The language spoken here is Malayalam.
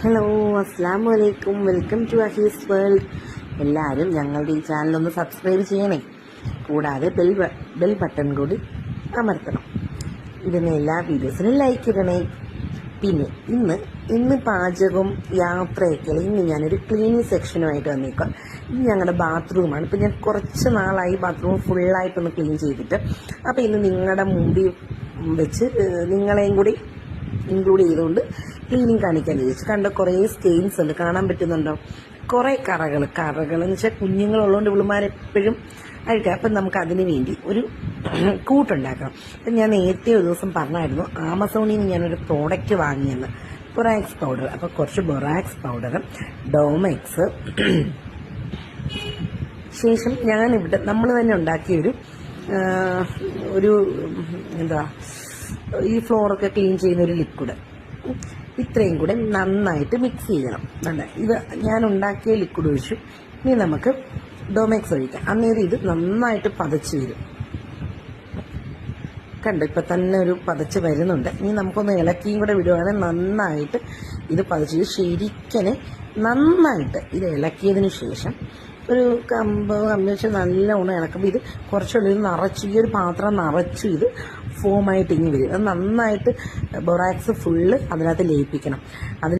ഹലോ അസ്സാം വലൈക്കും വെൽക്കം ടു അഹീസ് വേൾഡ് എല്ലാവരും ഞങ്ങളുടെ ഈ ചാനൽ ഒന്ന് സബ്സ്ക്രൈബ് ചെയ്യണേ. കൂടാതെ ബെൽ ബെൽ ബട്ടൺ കൂടി അമർത്തണം. ഇതിന് എല്ലാ വീഡിയോസിനും ലൈക്ക് ഇടണേ. പിന്നെ ഇന്ന് ഇന്ന് പാചകവും യാത്രയൊക്കെ ഇന്ന് ഞാനൊരു ക്ലീനിങ് സെക്ഷനുമായിട്ട് വന്നേക്കാം ഇത് ഞങ്ങളുടെ ബാത്റൂമാണ് ഇപ്പം ഞാൻ കുറച്ച് നാളായി ബാത്റൂം ഫുള്ളായിട്ടൊന്ന് ക്ലീൻ ചെയ്തിട്ട്. അപ്പോൾ ഇന്ന് നിങ്ങളുടെ മുമ്പിൽ വെച്ച് നിങ്ങളെയും കൂടി ഇൻക്ലൂഡ് ചെയ്തുകൊണ്ട് ക്ലീനിങ് കാണിക്കാൻ ചോദിച്ചു. കണ്ട കുറേ സ്റ്റെയിൻസ് ഉണ്ട്. കാണാൻ പറ്റുന്നുണ്ടോ? കുറേ കറകൾ. കറകൾ എന്ന് വെച്ചാൽ കുഞ്ഞുങ്ങളുള്ളതുകൊണ്ട് ഇവളുമാരെപ്പോഴും ആയിട്ട് അപ്പം നമുക്ക് അതിന് വേണ്ടി ഒരു കൂട്ടുണ്ടാക്കണം. അപ്പം ഞാൻ നേരത്തെ ഒരു ദിവസം പറഞ്ഞായിരുന്നു ആമസോണിൽ നിന്ന് ഞാനൊരു പ്രോഡക്റ്റ് വാങ്ങിയെന്ന്. ബൊറാക്സ് പൗഡർ അപ്പോൾ കുറച്ച് ബൊറാക്സ് പൗഡറും ഡോമെക്സ് ശേഷം ഞാനിവിടെ നമ്മൾ തന്നെ ഉണ്ടാക്കിയൊരു ഒരു എന്താ ഈ ഫ്ലോറൊക്കെ ക്ലീൻ ചെയ്യുന്ന ഒരു ലിക്വിഡ് ഇത്രയും കൂടെ നന്നായിട്ട് മിക്സ് ചെയ്യണം. വേണ്ട ഇത് ഞാൻ ഉണ്ടാക്കിയ ലിക്വിഡ് ഒഴിച്ചു. ഇനി നമുക്ക് ഡൊമാക്സ് ഒഴിക്കാം. അന്നേരം ഇത് നന്നായിട്ട് പതച്ചു വരും. കണ്ടു. ഇപ്പൊ തന്നെ ഒരു പതച്ച് വരുന്നുണ്ട്. ഇനി നമുക്കൊന്ന് ഇളക്കിയും കൂടെ വിടുവാണെങ്കിൽ നന്നായിട്ട് ഇത് പതച്ച്. ശരിക്കനെ നന്നായിട്ട് ഇത് ഇളക്കിയതിന് ശേഷം ഒരു കമ്പ് കമ്പ് വെച്ച് നല്ലോണം ഇളക്കുമ്പോൾ ഇത് കുറച്ചുകൂടി ഇത് നിറച്ച് ഈ ഒരു പാത്രം നിറച്ച് ഇത് ഫോമായിട്ട് ഇങ്ങി വരും. അത് നന്നായിട്ട് ബൊറാക്സ് ഫുള്ള് അതിനകത്ത് ലയിപ്പിക്കണം. അതിന്